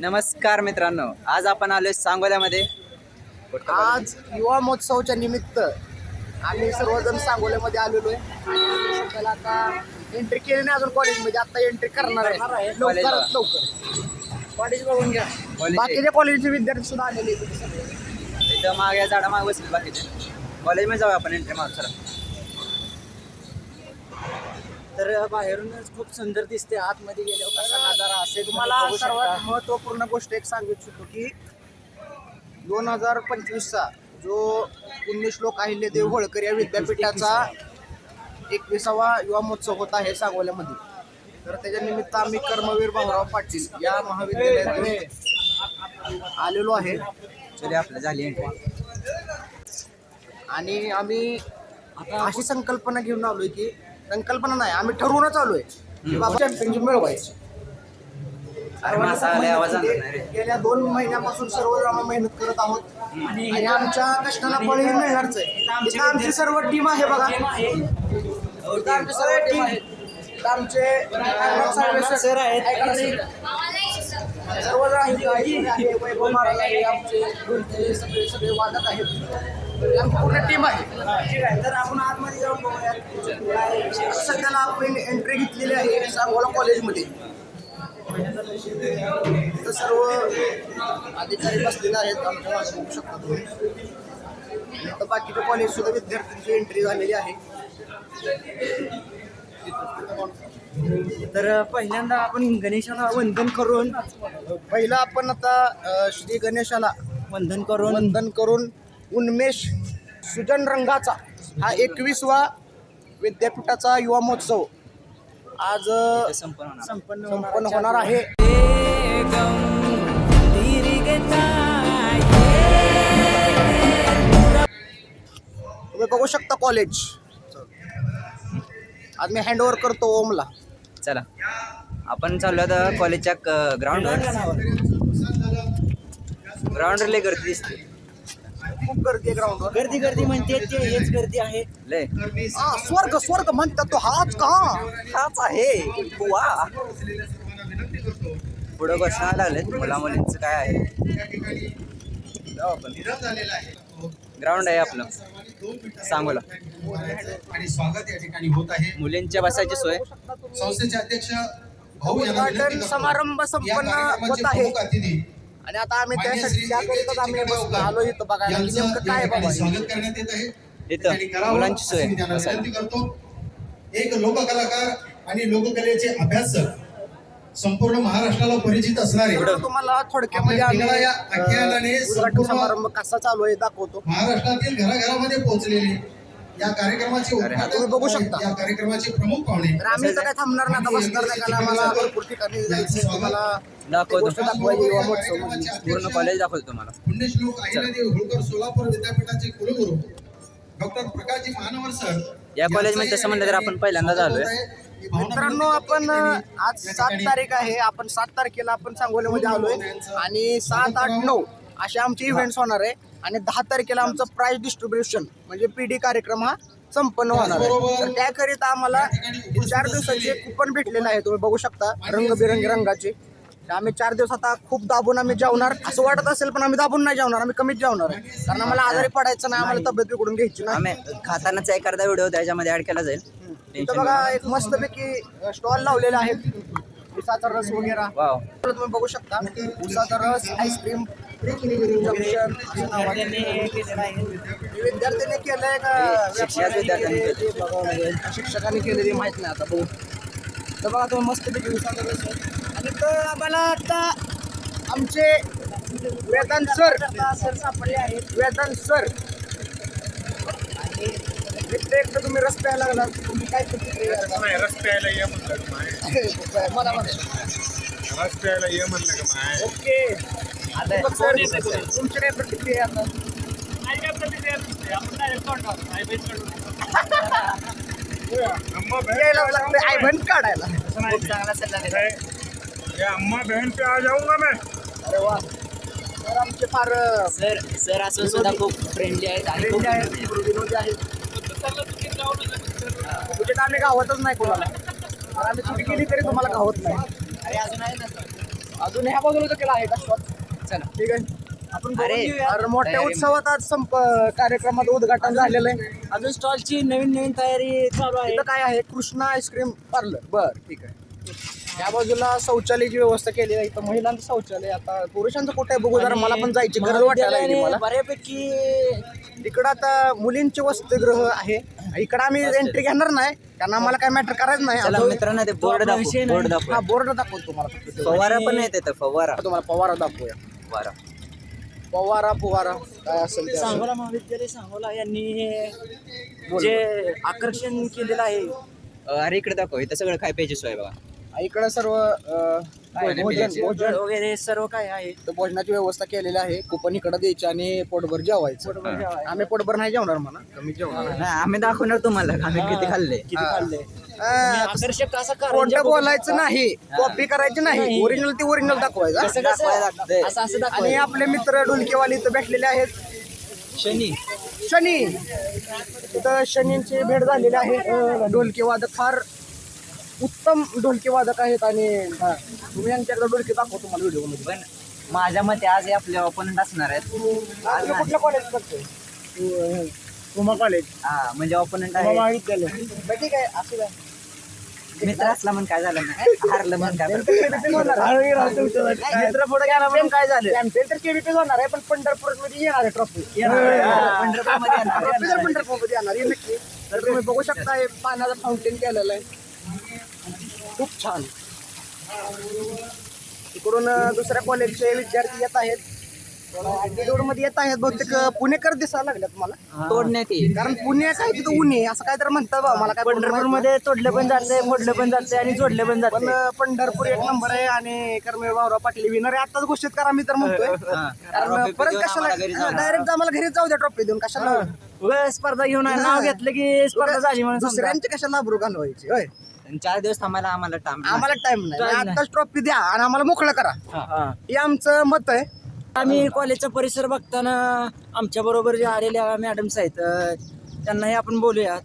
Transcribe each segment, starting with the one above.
नमस्कार मित्रांनो आज आपण आलोय सांगोल्यामध्ये. आज युवा महोत्सवाच्या निमित्त आम्ही सर्वजण सांगोल्यामध्ये आलेलो आहे. आणि आता एंट्री केली नाही अजून कॉलेजमध्ये आता एंट्री करणार आहे. लवकरात लवकर. कॉलेज बघून घ्या. बाकीच्या कॉलेजचे विद्यार्थी सुद्धा आलेले आहेत. इथे मागे झाडा मागे बसले बाकीचे कॉलेजमध्ये जाऊया आपण एंट्री माग चला तर बाहेरूनच खूप सुंदर दिसते आतमध्ये गेल्यावर कसा नजारा असेल तुम्हाला बघू शकता. सर्वात महत्त्वपूर्ण गोष्ट एक सांगू इच्छितो की दोन हजार पंचवीसचा जो पुण्यश्लोक अहिल्यादेव होळकर या विद्यापीठाचा एकविसावा युवा महोत्सव होत आहे सांगोल्यामध्ये. तर त्याच्या निमित्त आम्ही कर्मवीर भाऊराव पाटील या महाविद्यालयातून आलेलो आहे. चले आपलं झाली एंट्री आणि आम्ही अशी संकल्पना घेऊन आलोय की संकल्पना नाही. आम्ही ठरवूनच आलोय. की बाबा चॅम्पियनशिप मिळवायची. अरे माझा आलाय आवाज आणला नाही रे. गेल्या दोन महिन्यापासून सर्व आम्ही मेहनत करत आहोत. आणि आमच्या कष्टाला फळ हे मिळणारच आहे. इथं आमची सर्व टीम आहे बघा. इथं आमची सर्व टीम आहे. आमचे सर आहेत. सर्वजण आहेत. आहे, वैभव महाराज आहे आमचे सगळे सगळे वादक आहेत. पूर्ण टीम आहे. ठीक आहे तर आपण आतमध्ये जाऊन बघूया सध्याला आपण एंट्री घेतलेली आहे सांगोला कॉलेजमध्ये तर सर्व अधिकारी बसलेले आहेत आमच्या तुम्ही. तर बाकीच्या कॉलेज सुद्धा विद्यार्थ्यांची एंट्री झालेली आहे. तर पहिल्यांदा आपण गणेशाला वंदन करून पहिला आपण आता श्री गणेशाला वंदन करून वंदन करून उन्मेष सुजन रंगाचा हा एकवीसवा विद्यापीठाचा युवा महोत्सव आज संपन्न होणार. संपन्न होणार आहे. तुम्ही बघू शकता कॉलेज आज मी हँड ओव्हर करतो ओमला. चला. आपण चाललो आता कॉलेजच्या ग्राउंडवर ग्राउंडवर लय गर्दी दिसते. खूप गर्दी आहे ग्राउंडवर गर्दी गर्दी म्हणते ते हेच गर्दी आहे. लय हा स्वर्ग स्वर्ग म्हणतात तो हाच का? हाच आहे. वा. पुढं घोषणा लागलेत मुला मुलींचं काय आहे? जाऊ आपण ग्राउंड आहे आपलं. सांगोला आणि स्वागत या ठिकाणी होत आहे मुलींच्या बसायची सोय. संस्थेचे अध्यक्ष भाऊ यांना उद्घाटन करतो. समारंभ या संपन्न कार्यक्रमाचे होत आहे. प्रमुख अतिथी आणि आता आम्ही त्यासाठी त्याकरिताच आम्ही आलो इथं बघायला. की नेमकं काय बाबा हे. स्वागत करण्यात येत आहे. इथं मुलांची सोय. विनंती करतो. एक लोककलाकार आणि लोककलेचे अभ्यासक संपूर्ण महाराष्ट्राला परिचित असणारे तुम्हाला थोडक्यामध्ये आम्ही समारंभ कसा चालू आहे दाखवतो. महाराष्ट्रातील घराघरामध्ये पोहोचलेले. या कार्यक्रमाचे तुम्ही बघू शकता. या कार्यक्रमाचे प्रमुख पाहुणे तर काय थांबणार नाही आता बसणार नाही कारण आम्हाला. भरपूर ठिकाणी जायचं तुम्हाला ते दाखवतो गोष्ट दाखवायची युवा महोत्सवमध्ये. पूर्ण कॉलेज दाखवतो तुम्हाला. पुण्यश्लोक अहिल्यादेवी होळकर सोलापूर विद्यापीठाचे कुलगुरू. Doctor Prakashji Mahanwar sir. या कॉलेजमध्ये तसं म्हणलं तर आपण पहिल्यांदाच आलोय मित्रांनो आपण आज सात तारीख आहे. आपण सात तारखेला आपण सांगोलीमध्ये आलोय. आणि सात आठ नऊ असे आमचे इव्हेंट्स होणार आहे. आणि दहा तारखेला आमचं प्राईज डिस्ट्रीब्युशन म्हणजे पीडी कार्यक्रम हा संपन्न होणार आहे. तर त्याकरिता आम्हाला चार दिवसाचे कुपन भेटलेले आहे तुम्ही बघू शकता रंगबिरंगी रंगाचे. आम्ही चार दिवस आता खूप दाबून आम्ही जेवणार. असं वाटत असेल पण आम्ही दाबून नाही जेवणार. आम्ही कमीच जेवणार कारण आम्हाला आजारी पडायचं नाही. आम्हाला तब्येत बिघडून घ्यायची नाही. आम्ही खातानाचा एखादा व्हिडिओ त्याच्यामध्ये ऍड केला जाईल. इथं बघा एक मस्तपैकी स्टॉल लावलेले आहेत उसाचा रस वगैरे. तुम्ही बघू शकता उसाचा रस आईस्क्रीम असं नाव आहे. विद्यार्थ्यांनी केलंय का शिक्षकाच विद्यार्थ्यांनी बघावं लागेल. शिक्षकांनी केले ते माहीत नाही आता बघू तर बघा तुम्ही मस्तपैकी रस आहे. आणि तर आम्हाला आता आमचे वेदांत सर सर सापडले आहेत वेदांत सर मित्र एकटं तुम्ही रस प्यायला लागला तुम्ही काय? नाही रस प्यायला ये म्हणलं का माय मला म्हणा. रस प्यायला ये म्हणलं का माय ओके सर, तुमची काय प्रतिक्रिया आहे आता अम्मा यायला लागतं आयभन काढायला बहन ये अम्मा बहन पे आ जाऊंगा मैं अरे वा तर आमचे फार सर सर असून सुद्धा खूप फ्रेंडली आहेत आणि खूप आहेत विनोदी आहेत तुझे तर आम्ही गावातच नाही कोणाला आम्ही कुठे गेली तरी तुम्हाला गावत नाही अरे अजून आहे ना अजून ह्या बाजूला देखील आहे का चला. ठीक आहे. आपण बघून अरे, घेऊया. तर मोठ्या तयारी- उत्सवात आज संप कार्यक्रमात उद्घाटन झालेलं आहे. अजून स्टॉलची नवीन नवीन तयारी चालू आहे. इथं काय आहे? Krishna ice cream parlour. बर ठीक आहे. या बाजूला शौचालयाची व्यवस्था केली आहे. इथं महिलांचं शौचालय आता पुरुषांचं कुठे आहे बघू जरा? मला पण जायची गरज वाटायला लागली मला. बऱ्यापैकी इकडं आता मुलींचे वसतिगृह आहे. इकडं आम्ही एंट्री घेणार नाही. कारण आम्हाला काय मॅटर करायचं नाही. चला मित्रांनो ते बोर्ड आपला दाखव विषय बोर्ड. दाखव. हा बोर्ड दाखवतो तुम्हाला. फक्त तेवढं. फवारा पण आहे तिथं फवारा. तुम्हाला पवारा दाखवूया. फवारा पवारा फुवारा काय असेल ते असेल. सांगोला महाविद्यालय सांगोला यांनी जे आकर्षण केलेलं आहे. अं, अरे इकडे दाखव इथं सगळं काय पाहिजे सोय बघा. इकडं सर्व अं, भोजन भोजन. वगैरे सर्व काय आहे. तर भोजनाची व्यवस्था केलेली आहे. कुपन इकडं द्यायची आणि पोटभर जेवायचं. आम्ही पोटभर नाही जेवणार म्हणा. कमी जेवणार. नाही आम्ही दाखवणार तुम्हाला आम्ही किती खाल्ले? किती खाल्ले? आकर्षक असा खोटं बोलायचं नाही. कॉपी करायची नाही. ओरिजिनल ती ओरिजिनल दाखवायचं. कसं? कसं. असं असं आणि दाखवायचं आपले मित्र ढोलकेवाले इथं भेटलेले आहेत. शनी. शनी. इथं शनींची भेट झालेली आहे. अं, ढोलकी वादक फार उत्तम ढोलकी वादक आहेत आणि हा, तुम्ही यांच्याकडे ढोलकी दाखव तुम्हाला व्हिडिओमध्ये पण माझ्या मते आज हे आपले ओपोनंट असणार आहेत. आज तुम्ही नाही. कुठल्या कॉलेज करतोय कुमा कॉलेज हा म्हणजे ओपोनंट आहे. महाविद्यालय. बरं, ठीक आहे. असू द्या. मित्र असला म्हणून काय झालं नाही हारलं म्हणून काय मित्र पुढे गेला म्हणून काय झालं? कॅम्पेन तर केबीपी होणार आहे पण पंढरपूरमध्ये येणार आहे. ट्रॉफी पंढरपूरमध्ये येणार. ट्रॉफी तर पंढरपूरमध्ये येणार आहे नक्की. तर तुम्ही बघू शकता हे पाण्याचं फाउंटेन केलेलं आहे. खूप छान. इकडून दुसऱ्या कॉलेजचे विद्यार्थी येत आहेत. मध्ये येत आहेत बहुतेक पुणेकर दिसायला लागल्यात मला. तोडण्यात येईल. कारण पुणे काय तिथं ऊन आहे असं काय तर म्हणतात बा मला काय पंढरपूरमध्ये तोडलं पण जाते मोडलं पण जाते आणि जोडलं पण पण जाते अं, पंढरपूर एक नंबर आहे आणि कर्मवीर भाऊराव पाटील विनर आहे. आताच घोषित करा मी तर म्हणतोय. कारण परत कशाला. डायरेक्ट आम्हाला. घरी जाऊ द्या ट्रॉफी देऊन कशाला? स्पर्धा घेऊन नाव घेतलं की स्पर्धा झाली म्हणून. दुसऱ्यांची कशाला आबरू घालवायची होय? चार दिवस थांबायला आम्हाला टाइम आम्हाला टाइम नाही. आताच ट्रॉफी द्या आणि आम्हाला मोकळं करा. हा. हे आमचं मत आहे. आम्ही कॉलेजचा परिसर बघताना आमच्या बरोबर जे आलेल्या मॅडम्स आहेत त्यांनाही आपण बोलूयात.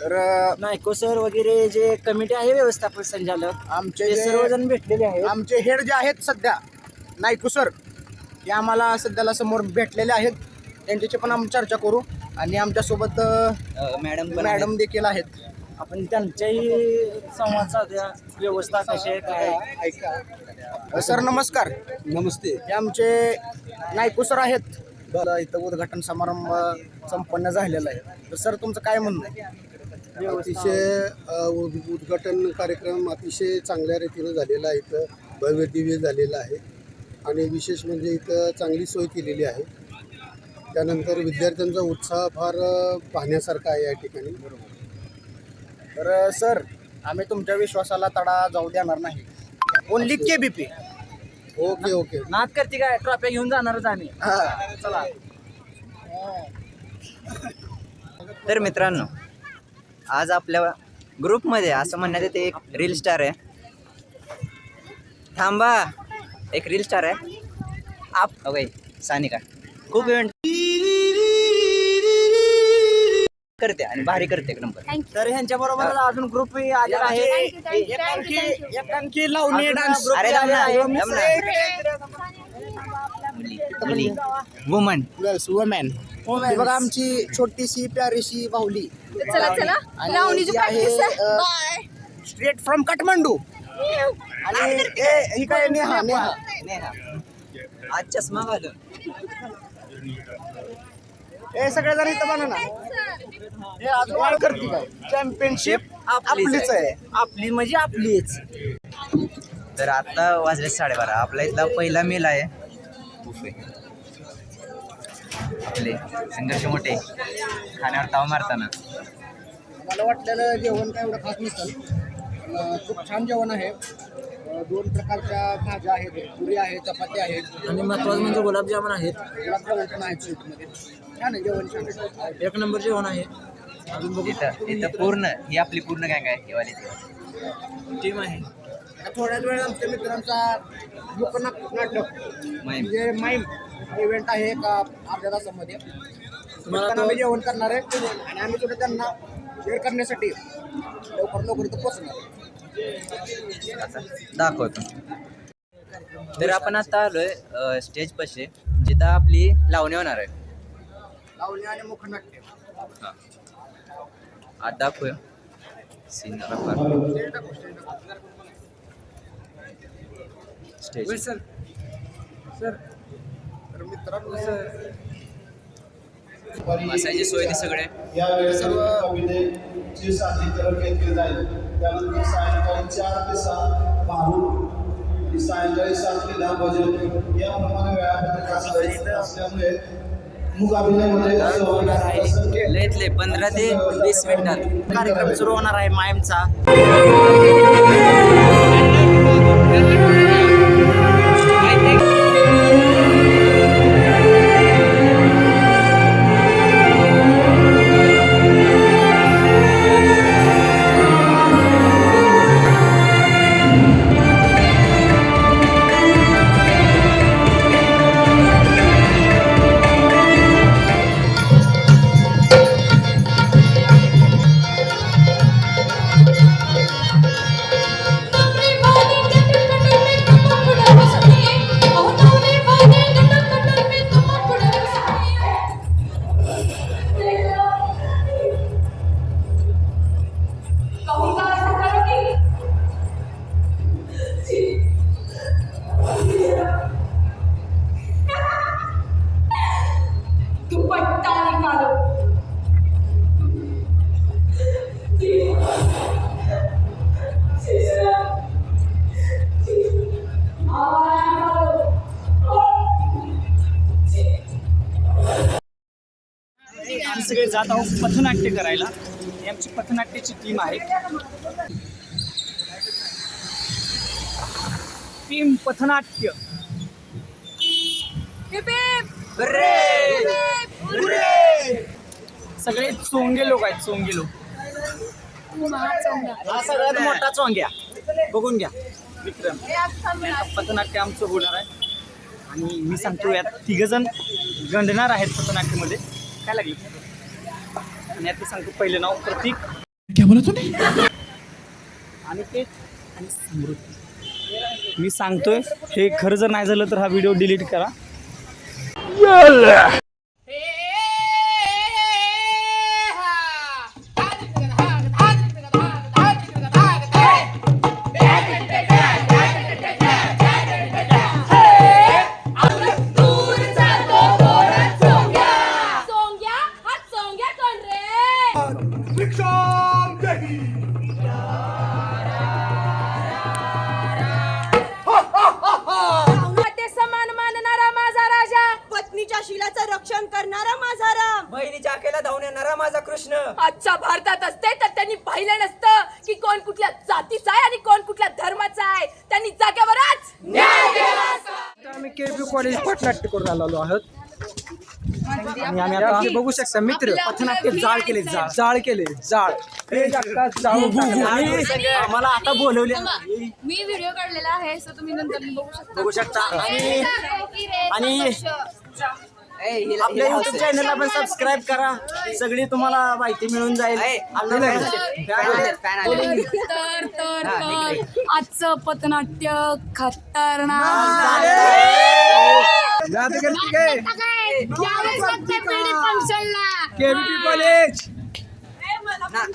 तर नायको सर वगैरे जे कमिटी आहे व्यवस्थापन संचालक आमचे ते जे- सर्वजण भेटलेले आहेत. आमचे हेड जे आहेत सध्या नायकू सर ते आम्हाला सध्याला समोर भेटलेले आहेत. त्यांच्याशी पण आम्ही चर्चा करू आणि आमच्यासोबत मॅडम पण मॅडम देखील आहेत. आपण त्यांच्याही संवाद साधूया. व्यवस्था कशी आहे काय आहे. सर नमस्कार. नमस्ते. हे आमचे नायकू सर आहेत. बरं इथं उद्घाटन समारंभ संपन्न झालेला आहे. तर सर तुमचं काय म्हणणं आहे? अतिशय उद- उद्घाटन कार्यक्रम अतिशय चांगल्या रीतीनं झालेला आहे इथं. भव्य दिव्य झालेला आहे. आणि विशेष म्हणजे इथं चांगली सोय केलेली आहे. त्यानंतर विद्यार्थ्यांचा उत्साह फार अ, पाहण्यासारखा आहे या ठिकाणी. तर सर आम्ही तुमच्या विश्वासाला तडा जाऊ देणार नाही. Only K B P okay okay नाद करते काय? ट्रॉफ्या घेऊन जाणारच आम्ही. चला. तर मित्रांनो आज आपल्या ग्रुपमध्ये असं म्हणण्यात येते एक रील स्टार आहे. थांबा. एक रील स्टार आहे. आप ओके सानिका. खूप इव्हेंट करते आणि भारी करते एक नंबर. तर ह्यांच्या बरोबर अजून ग्रुप आलेला आहे. एकांकी एकांकी लावणी डान्स अरे ना, ना. वुमन गर्ल्स वुमेन बघा आमची छोटीशी प्यारीशी बाहुली. चला चला. आणि लावणीची जी आहे, स्ट्रेट फ्रॉम काठमांडू आणि ए, ही काय नेहा नेहा. नेहा. आज चष्मा घालून. हे सगळे जण इथं बना ना. हे चॅम्पियनशिप आपलीच आहे. आपली म्हणजे आपलीच. तर आता वाजले साडेबारा. आपला इथला पहिला मेल आहे. आपले संघर्ष मोठे. खाण्यावर ताव मारताना. मला वाटलेलं जेवण काय एवढं खास अ, खूप छान जेवण आहे. दोन प्रकारच्या भाज्या आहेत. पुरी आहे चपाती आहेत आणि महत्वाचं म्हणजे गुलाबजामुन आहेत. गुलाबजामुन पण आहेत स्वीटमध्ये छान आहे जेवण छान आहे. एक नंबर जेवण आहे. अजून बघू. इथं इथं पूर्ण ही आपली पूर्ण गँग आहे ही वाली ती. टीम आहे. थोड्याच वेळ आमच्या मित्रांचा लोकनाट नाटक. माहीम. म्हणजे माईम इव्हेंट आहे एका अर्ध्या तासामध्ये. तुम्हाला तो- आम्ही जेवण करणार आहे. आणि आम्ही सुद्धा त्यांना शेअर करण्यासाठी लवकर लवकर इथं पोहोचणार आता दाखवतो. तर आपण आता आलोय स्टेज पाशी. जिथं आपली लावणी होणार आहे. लावणी आणि मुखनाट्य. आता दाखवूया. सीन स्टेज तर मित्रांनो बसायची सोय ती सगळे. या वेळेस कवितेचे सादरीकरण घेतले जाईल त्यानंतर सायंकाळी चार ते सात भारूड आणि सायंकाळी सात ते दहा भजन याप्रमाणे वेळापत्रक असल्यामुळे मूक अभिनयमध्ये सहभागी असेल. लयत लय पंधरा ते वीस मिनिटात. कार्यक्रम सुरू होणार आहे मायमचा. सगळे जात आहोत पथनाट्य करायला. ही आमची पथनाट्याची टीम आहे. टीम पथनाट्य. सगळे चोंगे लोक आहेत चोंगे लोक. हा सगळ्यात मोठा चोंग्या. बघून घ्या. विक्रम. पथनाट्य आमचं होणार आहे. आणि मी सांगतो यात तिघजण गंडणार आहेत पथनाट्यमध्ये. काय लागले? आणि यात मी सांगतो पहिलं नाव प्रतीक. आणि ते आणि स्मृती मी सांगतोय हे खरं जर नाही झालं तर हा व्हिडिओ डिलीट करा. बघू शकता मित्र पथनाट्य जाळ केले जाळ जाळ केले जाळ. आम्हाला आता बोलवले मी व्हिडिओ काढलेला आहे सो तुम्ही नंतर बघू शकता. बघू शकता. आणि आणि आपल्या युट्यूब चॅनलला पण सबस्क्राईब करा. सगळी तुम्हाला माहिती मिळून जाईल. तर तर आजचं पथनाट्य खतरनाक KBP college.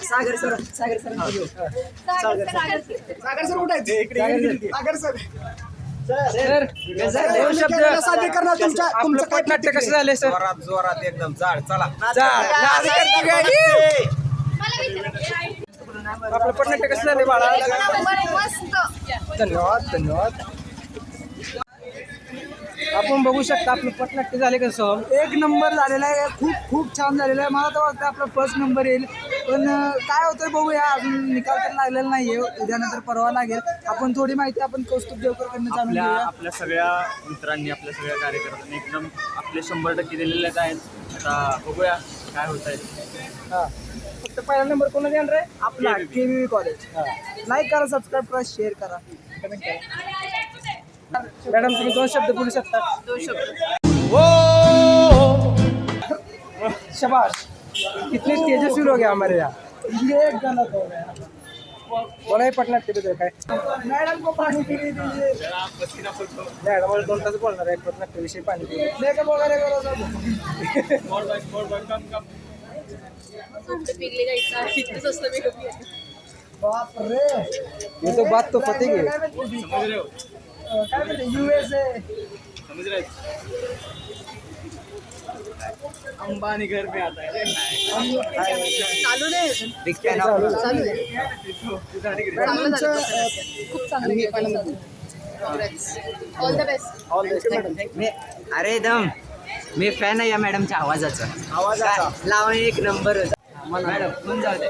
Sagar sir Sagar sir Sagar, Sagar. Sagar sir. कुठे इकडे सागर सर. दोन शब्द. सादरीकरणात तुमच्या तुमचं पथनाट्य कसं झाले सर? जोरात जोरात एकदम जाड. चला. आपलं कसं झाले बाळा? मस्त धन्यवाद धन्यवाद. आपण बघू शकता आपलं पथनाट्य झाले कसं एक नंबर झालेला आहे खूप खूप छान झालेला आहे. मला तर वाटतं आपला फर्स्ट नंबर येईल. पण काय होतं बघूया अजून निकाल तर लागलेला नाहीये. उद्यानंतर परवा लागेल. आपण थोडी माहिती आपण कौस्तुभ देवकरकडनं जाणून आपल्या घेऊया. आपल्या सगळ्या मित्रांनी आपल्या सगळ्या कार्यकर्त्यांनी एकदम आपले शंभर टक्के दिलेलेच आहेत. आता बघूया काय होत आहे हा. फक्त पहिला नंबर कोणाचा येणार आहे? आपला के व्ही कॉलेज लाईक करा सबस्क्राईब करा शेअर करा. कमेंट करा. मॅडम तुम्ही दोन शब्द बोलू शकता दोन शब्द। शाबाश कितने तेजस्वी लोग हैं हमारे यहाँ? ये एक गाना तो है बोला पटनाट्यबद्दल काय मॅडम को पाणी दीजिए मॅडम मला दोन तास बोलणार आहे पटनाट्यविषयी पाणी पिली मेकअप वगैरे बाप रे। ये तो बात तो पते की काय म्हणते युएसए अंबानी घर पे आता है। चालू नाही big fan of all the best मी अरे दम मी फॅन आहे या मॅडमच्या आवाजाचा. आवाजाचा. लावा एक नंबर मॅडम कोण जाऊ दे?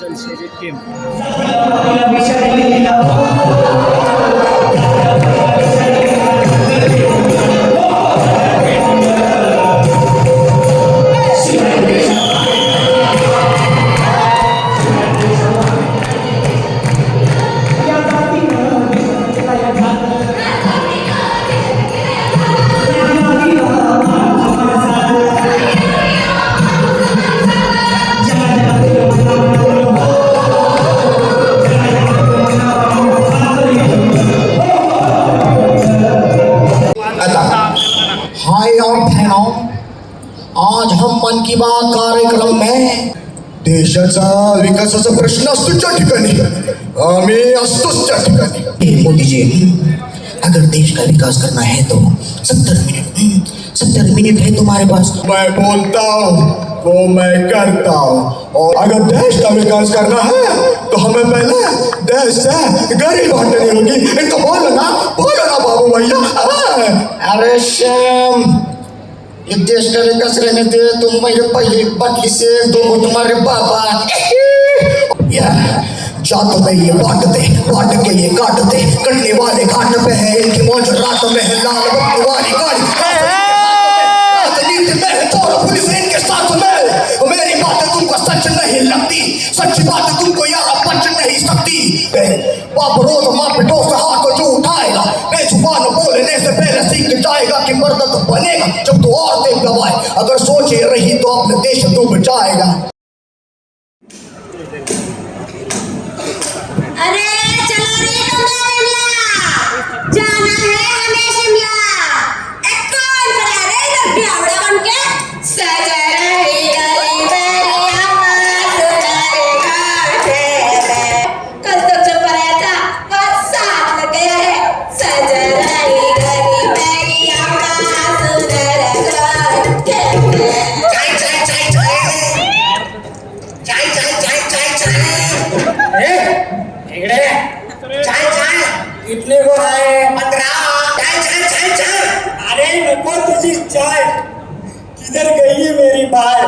जलशेजी टीम. देशाचा विकासाचा प्रश्न असतो त्या ठिकाणी. आम्ही असतोच त्या ठिकाणी. मोदी जी अगर देश का विकास करना है तो सत्तर मिनट सत्तर मिनट है तुम्हारे पास। मैं बोलता हूँ वो मैं करता हूँ। और अगर देश का विकास करना है तो हमें पहले देश से गरीब हटनी होगी। इनको बोलो ना बोलो ना बाबू भैया। अरे श्याम। ये देश का विकास रहने दे तुम मेरे पहले बाटली से दो तुम्हारे बाबा जात में ये बांट दे के ये काट कटने वाले घाट पे है इनकी मौज रात में है लाल बत्ती वाली गाड़ी है मेरी बातें तुमको सच नहीं लगती सच्ची बातें तुमको यार पच नहीं सकती बाप रोज गवाए अगर सोचे रही तो अपने देश डूब जाएगा। इधर गई है मेरी बाय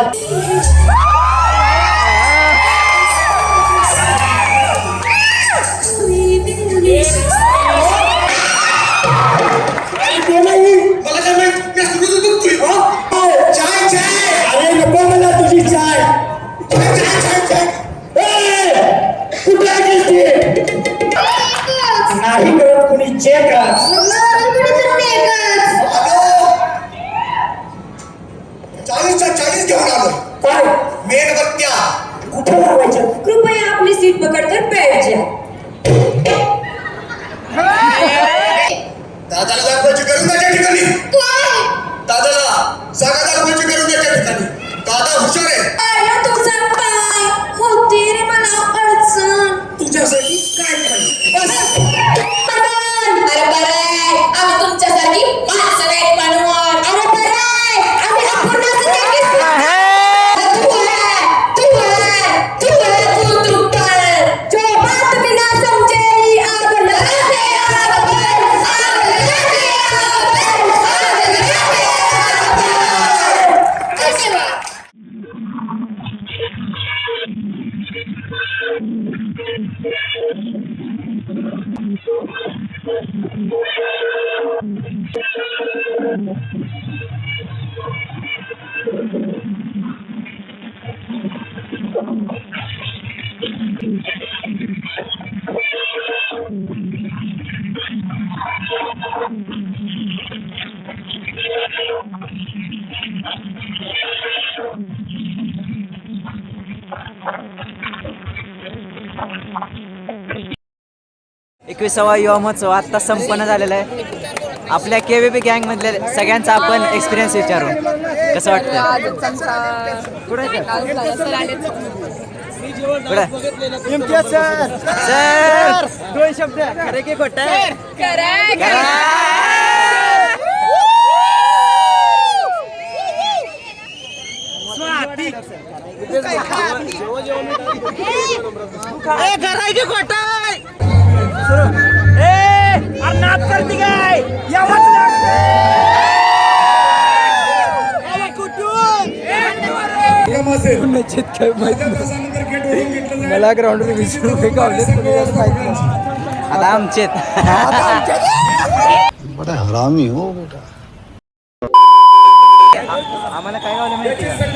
नाही करत घेऊन आलो काय मेणबत्त्या कुठे लावायच्या कृपया अपनी सीट पकड़कर बैठ दादाला दाखवायची गरज नाही ठिकाणी. एकविसावा युवा महोत्सव आत्ता संपन्न झालेला आहे. आपल्या के व्ही पी गँगमधल्या सगळ्यांचा आपण एक्सपिरियन्स विचारू. कसं वाटतं कुठं सर. दोन शब्द. खरे की खोट? मला ग्राउंडवर वीस रुपये गावले आता आमचे बड़ा हरामी हो बेटा आम्हाला काय गावलं माहिती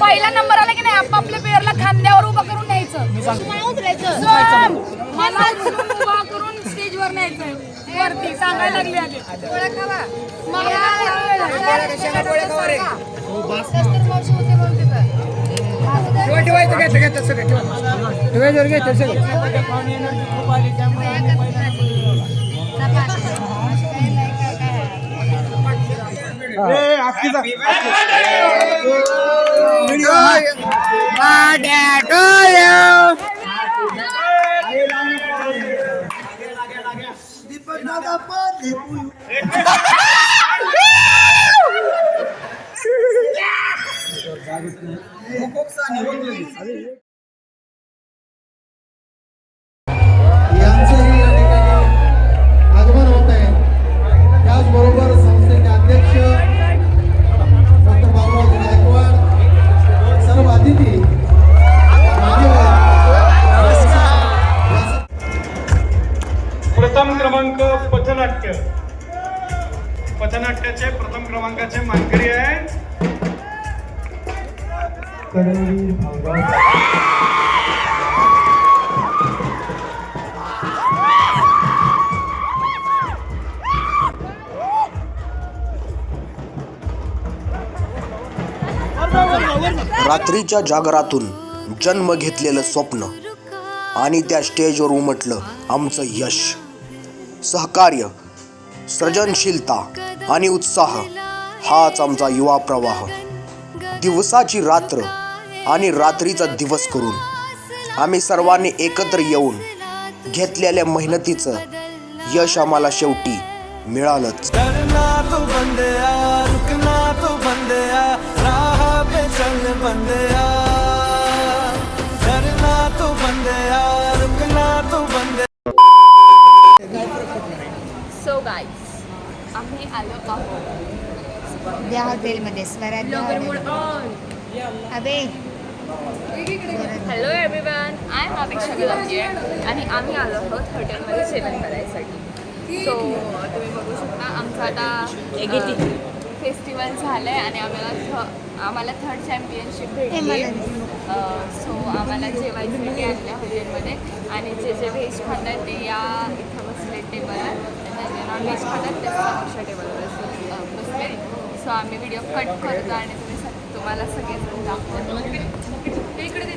पहिला नंबर आला की नाही? आपापल्या पेअरला खांद्यावर उभा करून न्यायचं सोम, मला उचलून उभा करून स्टेजवर न्यायचं वरती सांगायला लागली आधी. ठेवायचं घ्यायचं घ्यायचं सगळं ठेवा ठेवायचं घ्यायचं सगळं puyo. ఒక్కొక్కసారి रात्रीच्या जागरातून जन्म घेतलेलं स्वप्न आणि त्या स्टेजवर उमटलं आमचं यश. सहकार्य सृजनशीलता आणि उत्साह हाच आमचा युवा प्रवाह. दिवसाची रात्र आणि रात्रीचा दिवस करून आम्ही सर्वांनी एकत्र येऊन घेतलेल्या मेहनतीचं यश आम्हाला शेवटी मिळालंच. सो गाईज आम्ही आलो आहोत त्या हॉटेलमध्ये स्वराज्य अबे हॅलो एव्हरीवन आय एम अपेक्षा गुलाबजी आणि आम्ही आलो आहोत हॉटेलमध्ये जेवण करायसाठी सो तुम्ही बघू शकता आमचं आता फेस्टिवल झालं आहे आणि आम्हाला आम्हाला थर्ड चॅम्पियनशिप भेटली. सो आम्हाला जेवायसाठी आणल्या हॉटेलमध्ये आणि जे जे व्हेज खातात ते या इथं बसले टेबलवर जे नॉनव्हेज खातात ते समोरच्या टेबलवर बसले. सो आम्ही व्हिडिओ कट करतो आणि तुम्ही तुम्हाला सगळे दाखवतो. इकडे दे.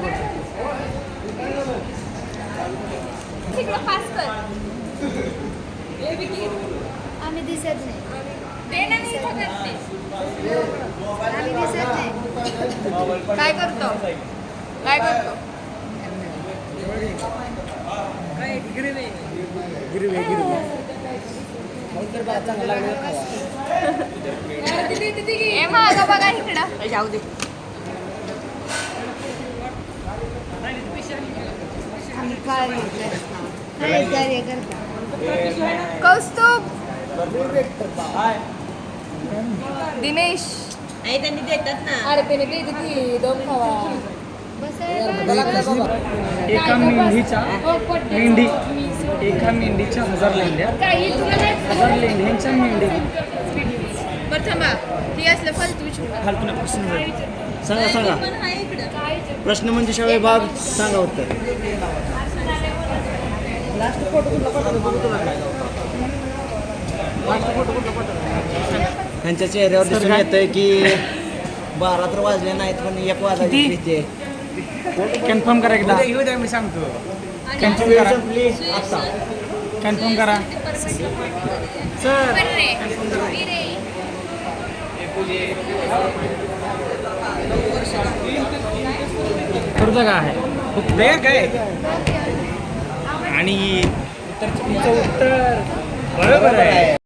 कर. आम्ही दिसत नाही. ते नाही आम्ही दिसत नाही. काय करतो? काय करतो? ए मागं बघा इकडं. जाऊ दे. कौस्तुभ। दिनेश। त्यांनी देतात ना. अरे त्याने देते ती दम खावा. एका मेंढीच्या मेंढी एका मेंढीच्या हजार लेंड्या हजार लेंढ्यांच्या मेंढी. बरं थांबा ही असलं फालतू फालतू प्रश्न. सांगा सांगा. प्रश्न मंजुषा विभाग सांगा उत्तर. त्यांच्या चेहऱ्यावर दिसून येतंय की बारा तर वाजले नाहीत पण एक वाजायची भीती आहे. कन्फर्म करा एकदा. मी सांगतो. कन्फर्म करा. आता कन्फर्म करा. सर करूचा काय आहे. काय आणि तुमचं उत्तर बरोबर आहे.